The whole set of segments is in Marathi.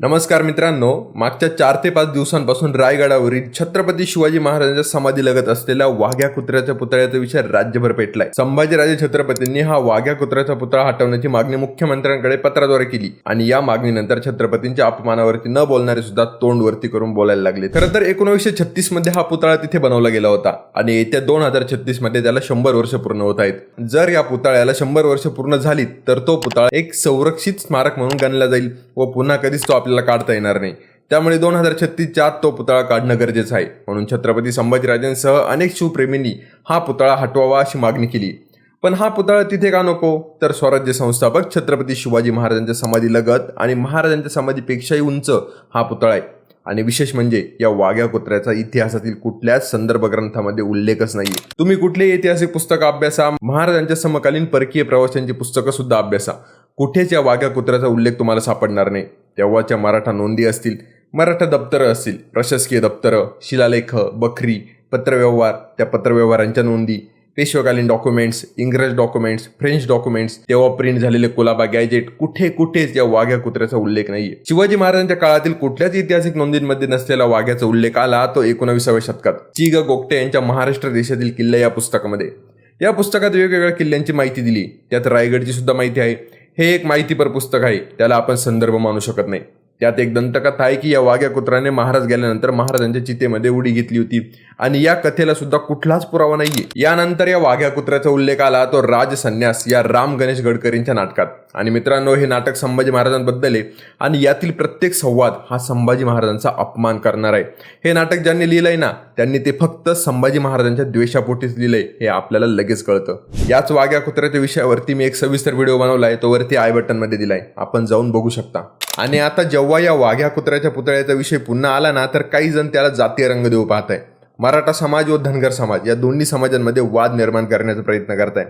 नमस्कार मित्रांनो मागच्या चार ते पाच दिवसांपासून रायगडावरील छत्रपती शिवाजी महाराजांच्या समाधी लगत असलेल्या वाघ्या कुत्र्याच्या पुतळ्याचा विषय राज्यभर पेटलाय. संभाजीराजे छत्रपतींनी हा वाघ्या कुत्र्याचा पुतळा हटवण्याची मागणी मुख्यमंत्र्यांकडे पत्राद्वारे केली आणि या मागणीनंतर छत्रपतींच्या अपमानावरती न बोलणारे सुद्धा तोंडवरती करून बोलायला लागले. खरं तर एकोणीसशे छत्तीसमध्ये हा पुतळा तिथे बनवला गेला होता आणि येत्या दोन हजार छत्तीसमध्ये त्याला शंभर वर्ष पूर्ण होत आहेत. जर या पुतळ्याला शंभर वर्ष पूर्ण झाली तर तो पुतळा एक संरक्षित स्मारक म्हणून गणला जाईल व पुन्हा कधीच तो आपल्याला काढता येणार नाही. त्यामुळे दोन हजार छत्तीसच्या आत तो पुतळा काढणं गरजेचं आहे. म्हणून छत्रपती संभाजीराजांसह अनेक शिवप्रेमींनी हा पुतळा हटवावा अशी मागणी केली. पण हा पुतळा तिथे का नको? तर स्वराज्य संस्थापक छत्रपती शिवाजी महाराजांच्या समाधी लगत आणि महाराजांच्या समाधीपेक्षाही उंच हा पुतळा आहे. आणि विशेष म्हणजे या वाघ्या कुत्र्याचा इतिहासातील कुठल्याच संदर्भ ग्रंथामध्ये उल्लेखच नाहीये. तुम्ही कुठलेही ऐतिहासिक पुस्तक अभ्यासा? महाराजांच्या समकालीन परकीय प्रवाशांची पुस्तकं सुद्धा अभ्यासा. कुठेच या वाघ्या कुत्र्याचा उल्लेख तुम्हाला सापडणार नाही. तेव्हाच्या मराठा नोंदी असतील मराठा दप्तरं असतील प्रशासकीय दप्तरं शिलालेख बखरी पत्रव्यवहार त्या पत्रव्यवहारांच्या नोंदी पेशवकालीन डॉक्युमेंट्स इंग्रज डॉक्युमेंट्स फ्रेंच डॉक्युमेंट्स तेव्हा प्रिंट झालेले कोलाबा गॅजेट कुठे कुठेच या वाघ्या कुत्र्याचा उल्लेख नाहीये. शिवाजी महाराजांच्या काळातील कुठल्याच ऐतिहासिक नोंदींमध्ये नसलेला वाघ्याचा उल्लेख आला तो एकोणाविसाव्या शतकात. ची ग गोगटे यांच्या महाराष्ट्र देशातील किल्ले या पुस्तकामध्ये. या पुस्तकात वेगवेगळ्या किल्ल्यांची माहिती दिली. त्यात रायगडची सुद्धा माहिती आहे. हे एक माहितीपर पुस्तक आहे. त्याला आपण संदर्भ मानू शकत नाही. त्यात एक दंतकथा आहे की या वाघ्या कुत्राने महाराज गेल्यानंतर महाराजांच्या चितेमध्ये उडी घेतली होती. आणि या कथेला सुद्धा कुठलाच पुरावा नाहीये. यानंतर या वाघ्या कुत्र्याचा उल्लेख आला तो राजसन्यास या राम गणेश गडकरींच्या नाटकात. आणि मित्रांनो हे नाटक संभाजी महाराजांबद्दल आहे. आणि यातील प्रत्येक संवाद हा संभाजी महाराजांचा अपमान करणार आहे. हे नाटक ज्यांनी लिहिलंय ना त्यांनी ते फक्त संभाजी महाराजांच्या द्वेषापोटीच लिहिलंय हे आपल्याला लगेच कळतं. याच वाघ्या कुत्र्याच्या विषयावरती मी एक सविस्तर व्हिडिओ बनवला आहे तो वरती आय बटनमध्ये दिलाय. आपण जाऊन बघू शकता. आणि आता जेव्हा या वाघ्या कुत्र्याच्या पुतळ्याचा विषय पुन्हा आला ना तर काही जण त्याला जातीय रंग देऊ पाहत आहे मराठा समाज व धनगर समाज या दोन्ही समाजांमध्ये वाद निर्माण करण्याचा प्रयत्न करत आहे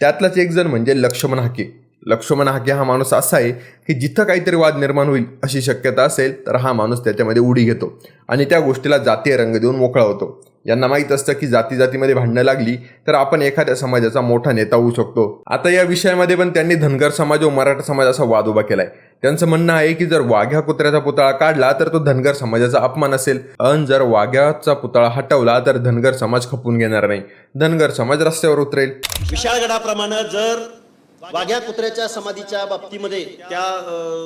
त्यातलाच एक जण म्हणजे लक्ष्मण हाके. लक्ष्मण हाके हा माणूस असा आहे की जिथं काहीतरी वाद निर्माण होईल अशी शक्यता असेल तर हा माणूस त्याच्यामध्ये उडी घेतो आणि त्या गोष्टीला जातीय रंग देऊन मोकळा होतो. यांना माहीत असतं की जाती जातीमध्ये भांडणं लागली तर आपण एखाद्या समाजाचा मोठा नेता होऊ शकतो. आता या विषयामध्ये पण त्यांनी धनगर समाज व मराठा समाज असा वाद उभा केलाय. त्यांचं म्हणणं आहे की जर वाघ्या कुत्र्याचा पुतळा काढला तर तो धनगर समाजाचा अपमान असेल. अन जर वाघ्याचा पुतळा हटवला तर धनगर समाज खपून घेणार नाही. धनगर समाज रस्त्यावर उतरेल. विशाळगडाप्रमाणे जर वाघ्या कुत्र्याच्या समाधीच्या बाबतीमध्ये त्या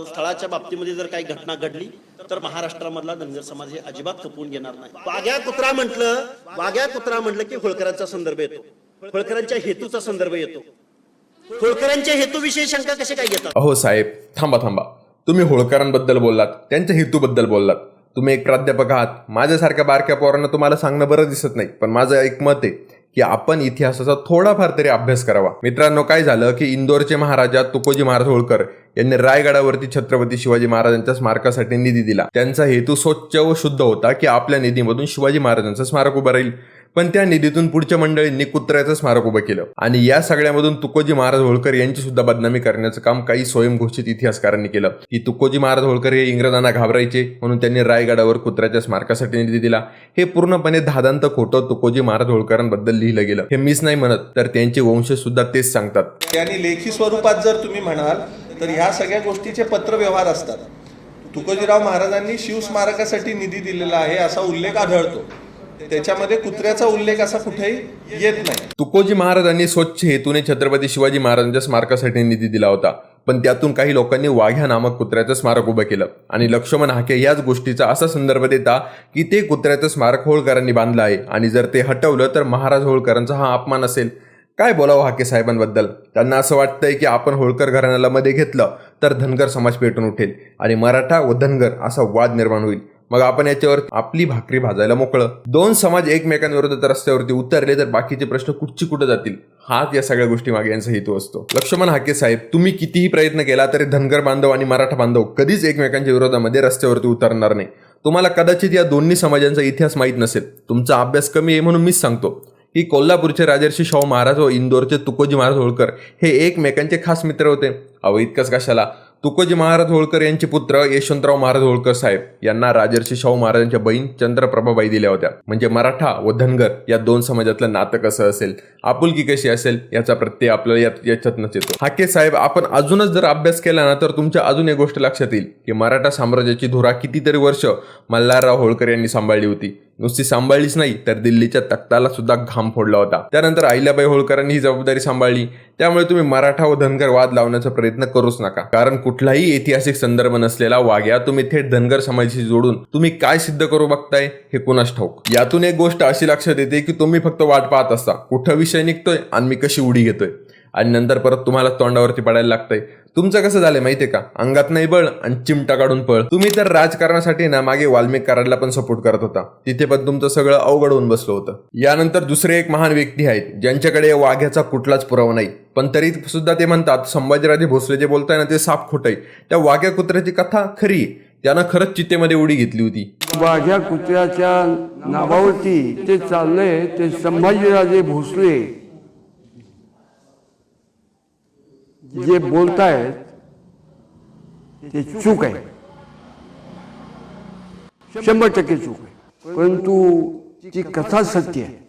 स्थळाच्या बाबतीमध्ये जर काही घटना घडली तर महाराष्ट्रामधला धनगर समाज हे अजिबात खपवून घेणार नाही. वाघ्या कुत्रा म्हटलं वाघ्या कुत्रा म्हटलं की होळकरांचा संदर्भ येतो. होळकरांच्या हेतूचा संदर्भ येतो. होळकरांच्या हेतूविषयी शंका कशी काय घेतात? अहो साहेब थांबा थांबा. तुम्ही होळकरांबद्दल बोललात त्यांच्या हेतूबद्दल बोललात. तुम्ही एक प्राध्यापक आहात. माझ्यासारख्या बारक्या पोरांना तुम्हाला सांगणं बरं दिसत नाही पण माझं एक मत आहे. की आपण इतिहासाचा थोडाफार तरी अभ्यास करावा. मित्रांनो काय झालं की इंदोरचे महाराजा तुकोजी महाराज होळकर यांनी रायगडावरती छत्रपती शिवाजी महाराजांच्या स्मारकासाठी निधी दिला. त्यांचा हेतू स्वच्छ व शुद्ध होता की आपल्या निधीमधून शिवाजी महाराजांचं स्मारक उभं राहील. पण त्या निधीतून पुढच्या मंडळींनी कुत्र्याचं स्मारक उभं केलं. आणि या सगळ्यामधून तुकोजी महाराज होळकर यांची सुद्धा बदनामी करण्याचं काम काही स्वयंघोषित इतिहासकारांनी केलं. की तुकोजी महाराज होळकर हे इंग्रजांना घाबरायचे म्हणून त्यांनी रायगडावर कुत्र्याच्या स्मारकासाठी निधी दिला. हे पूर्णपणे धादांत खोटं तुकोजी महाराज होळकरांबद्दल लिहिलं गेलं. हे मीच नाही म्हणत तर त्यांचे वंशज सुद्धा तेच सांगतात. आणि लेखी स्वरूपात जर तुम्ही म्हणाल तर ह्या सगळ्या गोष्टीचे पत्रव्यवहार असतात. तुकोजीराव महाराजांनी शिवस्मारकासाठी निधी दिलेला आहे असा उल्लेख आढळतो. त्याच्यामध्ये कुत्र्याचा उल्लेख असा कुठेही येत नाही. तुकोजी महाराजांनी स्वच्छ हेतूने छत्रपती शिवाजी महाराजांच्या स्मारकासाठी निधी दिला होता. पण त्यातून काही लोकांनी वाघ्या नामक कुत्र्याचं स्मारक उभं केलं. आणि लक्ष्मण हाके याच गोष्टीचा असा संदर्भ देता की ते कुत्र्याचं स्मारक होळकरांनी बांधलं आहे. आणि जर ते हटवलं तर महाराज होळकरांचा हा अपमान असेल. काय बोलावं हाके साहेबांबद्दल? त्यांना असं वाटतंय की आपण होळकर घराण्याला मध्ये घेतलं तर धनगर समाज पेटून उठेल. आणि मराठा व धनगर असा वाद निर्माण होईल. मग आपण याच्यावर आपली भाकरी भाजायला मोकळं. दोन समाज एकमेकांविरोधात रस्त्यावरती उतरले तर बाकीचे प्रश्न कुठची कुठं जातील? हाच या सगळ्या गोष्टी मागे यांचा हेतू असतो. लक्ष्मण हाके साहेब तुम्ही कितीही प्रयत्न केला तरी धनगर बांधव आणि मराठा बांधव कधीच एकमेकांच्या विरोधामध्ये रस्त्यावरती उतरणार नाही. तुम्हाला कदाचित या दोन्ही समाजांचा इतिहास माहीत नसेल. तुमचा अभ्यास कमी आहे म्हणून मीच सांगतो. की कोल्हापूरचे राजर्षी शाहू महाराज व इंदोरचे तुकोजी महाराज होळकर हे एकमेकांचे खास मित्र होते. अहो इतकंच कशाला? तुकोजी महाराज होळकर यांचे पुत्र यशवंतराव महाराज होळकर साहेब यांना राजर्षी शाहू महाराजांच्या बहीण चंद्रप्रभाबाई दिल्या होत्या. म्हणजे मराठा व धनगर या दोन समाजातलं नातं कसं असेल आपुलकी कशी असेल याचा प्रत्यय आपल्याला यात याच्यातनंच येतो. हाके साहेब आपण अजूनच जर अभ्यास केला ना तर तुमच्या अजून एक गोष्ट लक्षात येईल की मराठा साम्राज्याची धुरा कितीतरी वर्ष मल्हारराव होळकर यांनी सांभाळली होती. नुसती सांभाळलीच नाही तर दिल्लीच्या तख्ताला सुद्धा घाम फोडला होता. त्यानंतर अहिल्याबाई होळकरांनी ही जबाबदारी सांभाळली. त्यामुळे तुम्ही मराठा व धनगर वाद लावण्याचा प्रयत्न करूच नका. कारण कुठलाही ऐतिहासिक संदर्भ नसलेला वाग्या तुम्ही थेट धनगर समाजाशी जोडून तुम्ही काय सिद्ध करू बघताय हे कुणास ठाऊक? यातून एक गोष्ट अशी लक्षात येते की तुम्ही फक्त वाट पाहत असता. कुठं विषय निघतोय आणि मी कशी उडी घेतोय? आणि नंतर परत तुम्हाला तोंडावरती पडायला लागतंय. तुमचं कसं झालंय माहितीये का? अंगात नाही बळ आणि चिमटा काढून पळ. तुम्ही तर राजकारणासाठी ना मागे वाल्मिक कराडला पण सपोर्ट करत होता. तिथे पण तुमचं सगळं अवघड होऊन बसलं होतं. यानंतर दुसरे एक महान व्यक्ती आहेत ज्यांच्याकडे वाघ्याचा कुठलाच पुरावा नाही. पण तरी सुद्धा ते म्हणतात संभाजीराजे भोसले जे बोलताय ना ते साफ खोट आहे. त्या वाघ्या कुत्र्याची कथा खरी त्यानं खरंच चितेमध्ये उडी घेतली होती. वाघ्या कुत्र्याच्या नावावरती ते चाललंय ते संभाजीराजे भोसले. जे बोलतायत ते चूक आहे. शंभर टक्के चूक आहे. परंतु ती कथा सत्य आहे.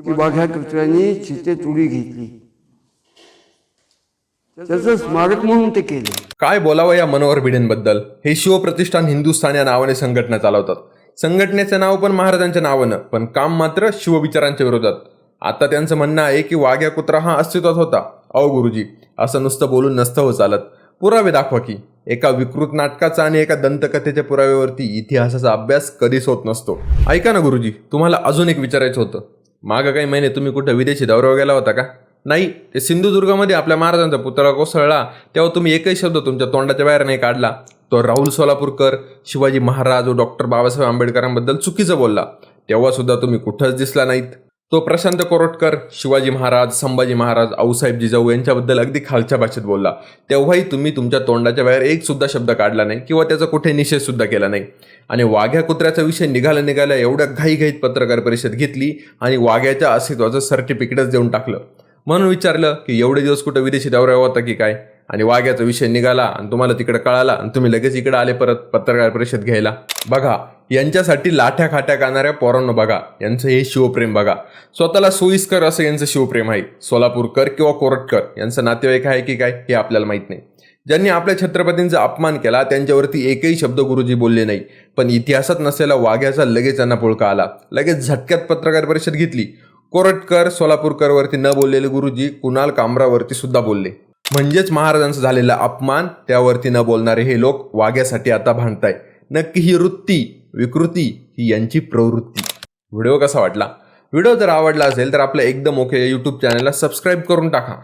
की वाघ्या कुत्र्याने चितेत उडी घेतली. त्याचं स्मारक म्हणून ते केलं. काय बोलावं या मनोहर भिडेंबद्दल? हे शिवप्रतिष्ठान हिंदुस्थान या नावाने संघटना चालवतात. संघटनेचं नाव पण महाराजांच्या नावानं पण काम मात्र शिवविचारांच्या विरोधात. आता त्यांचं म्हणणं आहे की वाघ्या कुत्रा हा अस्तित्वात होता. अहो गुरुजी असं नुसतं बोलून नसतं हो चालत. पुरावे दाखवा की एका विकृत नाटकाचा आणि एका दंतकथेच्या पुराव्यावरती इतिहासाचा अभ्यास कधीच होत नसतो. ऐका ना गुरुजी तुम्हाला अजून एक विचारायचं होतं. मागं काही महिने तुम्ही कुठं विदेशी दौऱ्यावर गेला होता का? नाही ते सिंधुदुर्गामध्ये आपल्या महाराजांचा पुतळा कोसळला तेव्हा तुम्ही एकही शब्द तुमच्या तोंडाच्या बाहेर नाही काढला. तो राहुल सोलापूरकर शिवाजी महाराज व डॉक्टर बाबासाहेब आंबेडकरांबद्दल चुकीचं बोलला. तेव्हा सुद्धा तुम्ही कुठंच दिसला नाहीत. तो प्रशांत कोरोटकर शिवाजी महाराज संभाजी महाराज आऊसाहेब जिजाऊ यांच्याबद्दल अगदी खालच्या भाषेत बोलला. तेव्हाही तुम्ही तुमच्या तोंडाच्या बाहेर एक सुद्धा शब्द काढला नाही किंवा त्याचा कुठे निषेध सुद्धा केला नाही. आणि वाघ्या कुत्र्याचा विषय निघाला निघाला एवढ्या घाईघाईत पत्रकार परिषद घेतली आणि वाघ्याच्या अस्तित्वाचं सर्टिफिकेटच देऊन टाकलं. म्हणून विचारलं की एवढे दिवस कुठं विदेशी दौऱ्या होता की काय? आणि वाघ्याचा विषय निघाला आणि तुम्हाला तिकडे कळाला आणि तुम्ही लगेच इकडे आले परत पत्रकार परिषद घ्यायला. बघा यांच्यासाठी लाठ्या खाट्या काढणाऱ्या पोरांनो बघा यांचं हे शिवप्रेम बघा. स्वतःला सोयीस्कर असं यांचं शिवप्रेम आहे. सोलापूरकर किंवा कोरटकर यांचं नातेवाईक आहे की काय हे आपल्याला माहीत नाही. ज्यांनी आपल्या छत्रपतींचा अपमान केला त्यांच्यावरती एकही शब्द गुरुजी बोलले नाही. पण इतिहासात नसलेला वाघ्याचा लगेच त्यांना पुळका आला. लगेच झटक्यात पत्रकार परिषद घेतली. कोरटकर सोलापूरकरवरती न बोललेले गुरुजी कुणाल कामरावरती सुद्धा बोलले. म्हणजेच महाराजांचा झालेला अपमान त्यावरती न बोलणारे हे लोक वाघ्यासाठी आता भांडताय. नक्की ही वृत्ती विकृती ही यांची प्रवृत्ती. व्हिडिओ कसा वाटला? व्हिडिओ जर आवडला असेल तर आपलं एकदम ओके यूट्यूब चॅनलला सबस्क्राईब करून टाका.